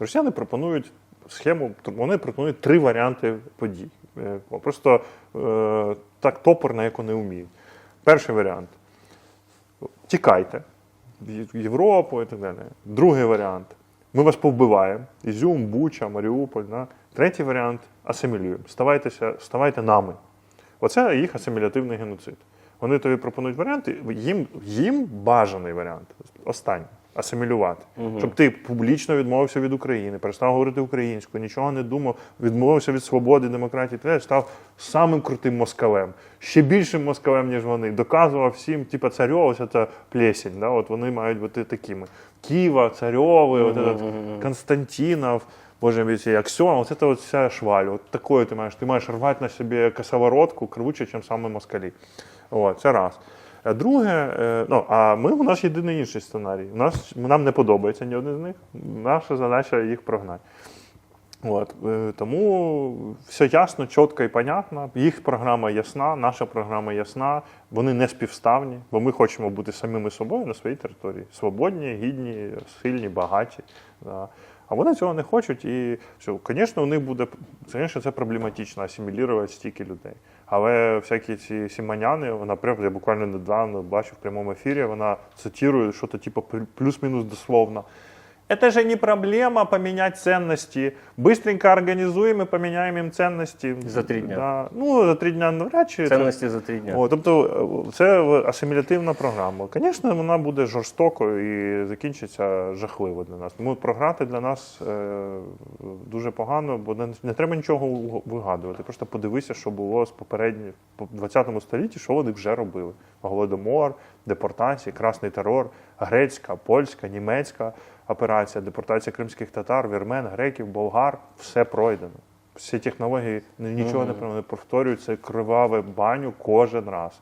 Росіяни пропонують схему, вони пропонують три варіанти подій. Е, Просто е, так топорно, як вони вміють. Перший варіант тікайте в Європу і так далі. Другий варіант ми вас повбиваємо. Ізюм, Буча, Маріуполь. Да? Третій варіант асимілюємо. Ставайтеся, ставайте нами. Оце їх асимілятивний геноцид. Вони тобі пропонують варіанти, їм, їм бажаний варіант. Останній. Асимілювати. Щоб ти публічно відмовився від України, перестав говорити українською, нічого не думав, відмовився від свободи, демократії, ти став самим крутим москалем, ще більшим москалем, ніж вони. Доказував всім, типа царьов, ось це плесень. Да? От вони мають бути такими. Ківа, царьови, от этот Константинов. Боже мій, цей Аксьон, вот це вот вся шваль. От такою ти маєш. Ти маєш рвати на собі косоворотку круче, ніж саме москалі. О, це раз. Друге, е, ну а ми у нас єдиний інший сценарій. У нас нам не подобається ні один з них. Наша задача їх прогнати. От, е, тому все ясно, чітко і понятно. Їх програма ясна, наша програма ясна. Вони не співставні, бо ми хочемо бути самими собою на своїй території. Свободні, гідні, сильні, багаті. А вони цього не хочуть. І що, звісно, у них буде звісно, це проблематично асимілювати стільки людей. Але всякі ці сіманяни, прям, я буквально недавно бачив в прямому ефірі, вона цитує щось типу плюс-мінус дословно. Это же не проблема поменять ценности. Быстренько организуем и поменяем им ценности. За три дня. Да. Ну, за три дня навряд чи. Цінності за три дня. О, тобто це асимілятивна програма. Звісно, вона буде жорстокою і закінчиться жахливо для нас. Тому програти для нас е, дуже погано, бо не, не треба нічого вигадувати. Просто подивися, що було з попередніх по 20 столітті, що вони вже робили. Голодомор, депортації, красний терор, грецька, польська, німецька операція, депортація кримських татар, вірмен, греків, болгар все пройдено. Всі технології нічого не не повторюють, це криваве баню кожен раз.